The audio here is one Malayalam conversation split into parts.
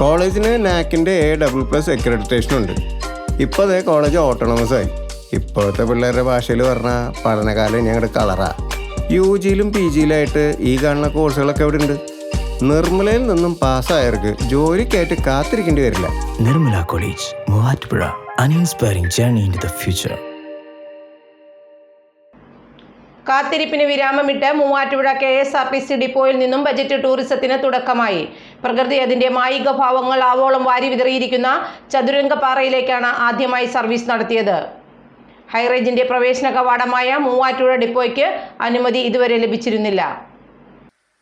കോളേജിന് നാക്കിന്റെ എ ഡബിൾ പ്ലസ് അക്രഡിറ്റേഷൻ ഉണ്ട്. ഇപ്പോൾ അതേ കോളേജ് ഓട്ടോണമസ് ആയി. ഇപ്പോഴത്തെ പിള്ളേരുടെ ഭാഷയിൽ പറഞ്ഞാൽ പഠനകാലം ഞങ്ങളുടെ കളറാ. യു ജിയിലും പി ജിയിലായിട്ട് ഈ കാണുന്ന കോഴ്സുകളൊക്കെ ഇവിടെ ഉണ്ട് നിർമ്മലയിൽ നിന്നും പാസ്സായവർക്ക് ജോലിക്കായിട്ട് കാത്തിരിക്കേണ്ടി വരില്ല. Nirmala college Muvattupuzha an inspiring in into future future. കാത്തിരിപ്പിന് വിരാമമിട്ട് Muvattupuzha K S R T C ഡിപ്പോയിൽ നിന്നും ബജറ്റ് ടൂറിസത്തിന് തുടക്കമായി. പ്രകൃതി അതിന്റെ മായിക ഭാവങ്ങൾ ആവോളം വാരി വിതറിയിരിക്കുന്ന ചതുരംഗപ്പാറയിലേക്കാണ് ആദ്യമായി സർവീസ് നടത്തിയത്. ഹൈറേഞ്ചിന്റെ പ്രവേശന കവാടമായ മൂവാറ്റുപുഴ ഡിപ്പോയ്ക്ക് അനുമതി ഇതുവരെ ലഭിച്ചിരുന്നില്ല.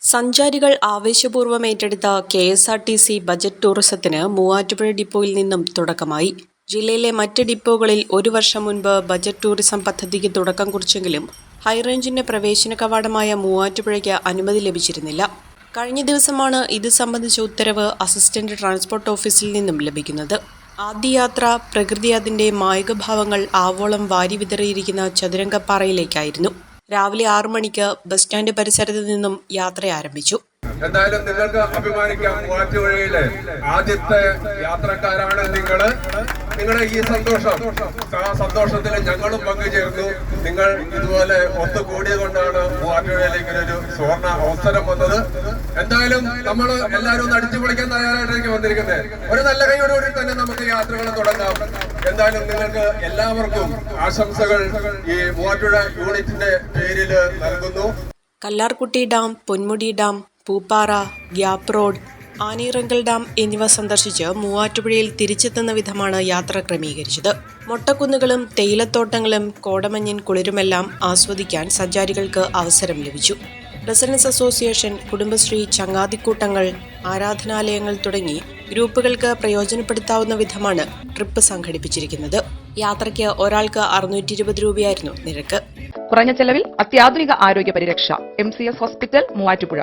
സഞ്ചാരികൾ ആവേശപൂർവം ഏറ്റെടുത്ത K S R T C budget ടൂറിസത്തിന് മൂവാറ്റുപുഴ ഡിപ്പോയിൽ നിന്നും തുടക്കമായി. ജില്ലയിലെ മറ്റ് ഡിപ്പോകളിൽ ഒരു വർഷം മുൻപ് ബജറ്റ് ടൂറിസം പദ്ധതിക്ക് തുടക്കം കുറിച്ചെങ്കിലും ഹൈറേഞ്ചിന്റെ പ്രവേശന കവാടമായ മൂവാറ്റുപുഴയ്ക്ക് അനുമതി ലഭിച്ചിരുന്നില്ല. കഴിഞ്ഞ ദിവസമാണ് ഇത് സംബന്ധിച്ച ഉത്തരവ് അസിസ്റ്റന്റ് ട്രാൻസ്പോർട്ട് ഓഫീസിൽ നിന്നും ലഭിക്കുന്നത്. ആദ്യ യാത്ര പ്രകൃതി അതിന്റെ മായികഭാവങ്ങൾ ആവോളം വാരി വിതറിയിരിക്കുന്ന ചതുരംഗപ്പാറയിലേക്കായിരുന്നു. രാവിലെ ആറു മണിക്ക് ബസ് സ്റ്റാൻഡ് പരിസരത്ത് നിന്നും യാത്ര ആരംഭിച്ചു. എന്തായാലും നിങ്ങൾക്ക് അഭിമാനിക്കാം. മൂവാറ്റുപുഴയിലെ ആദ്യത്തെ യാത്രക്കാരാണ് നിങ്ങൾ നിങ്ങളുടെ ഈ സന്തോഷം ആ സന്തോഷത്തിൽ ഞങ്ങളും പങ്കുചേർന്നു നിങ്ങൾ ഇതുപോലെ ഒത്തുകൂടിയത് കൊണ്ടാണ് മൂവാറ്റുപുഴയിലേക്ക് ഇങ്ങനെ ഒരു സുവർണ അവസരം വന്നത്. എന്തായാലും നമ്മൾ എല്ലാവരും ഒന്ന് അടിച്ചു പൊളിക്കാൻ തയ്യാറായിട്ടായിരിക്കും വന്നിരിക്കുന്നത്. ഒരു നല്ല കൈയോടുകൂടി തന്നെ നമുക്ക് യാത്രകൾ തുടങ്ങാം. എന്തായാലും നിങ്ങൾക്ക് എല്ലാവർക്കും ആശംസകൾ ഈ മൂവാറ്റുപുഴ യൂണിറ്റിന്റെ പേരിൽ നൽകുന്നു. Kallarkutty dam Ponmudi dam Pooppara gap road Aneerangal dam എന്നിവ സന്ദർശിച്ച് മൂവാറ്റുപുഴയിൽ തിരിച്ചെത്തുന്ന വിധമാണ് യാത്ര ക്രമീകരിച്ചത്. മൊട്ടക്കുന്നുകളും തേയിലത്തോട്ടങ്ങളും കോടമഞ്ഞിൻ കുളിരുമെല്ലാം ആസ്വദിക്കാൻ സഞ്ചാരികൾക്ക് അവസരം ലഭിച്ചു. റെസിഡൻസ് അസോസിയേഷൻ കുടുംബശ്രീ ചങ്ങാതിക്കൂട്ടങ്ങൾ ആരാധനാലയങ്ങൾ തുടങ്ങി ഗ്രൂപ്പുകൾക്ക് പ്രയോജനപ്പെടുത്താവുന്ന വിധമാണ് ട്രിപ്പ് സംഘടിപ്പിച്ചിരിക്കുന്നത്. യാത്രയ്ക്ക് ഒരാൾക്ക് അറുന്നൂറ്റി ഇരുപത് രൂപയായിരുന്നു നിരക്ക്. കുറഞ്ഞ ചെലവിൽ അത്യാധുനിക ആരോഗ്യ പരിരക്ഷ M C S hospital Muvattupuzha.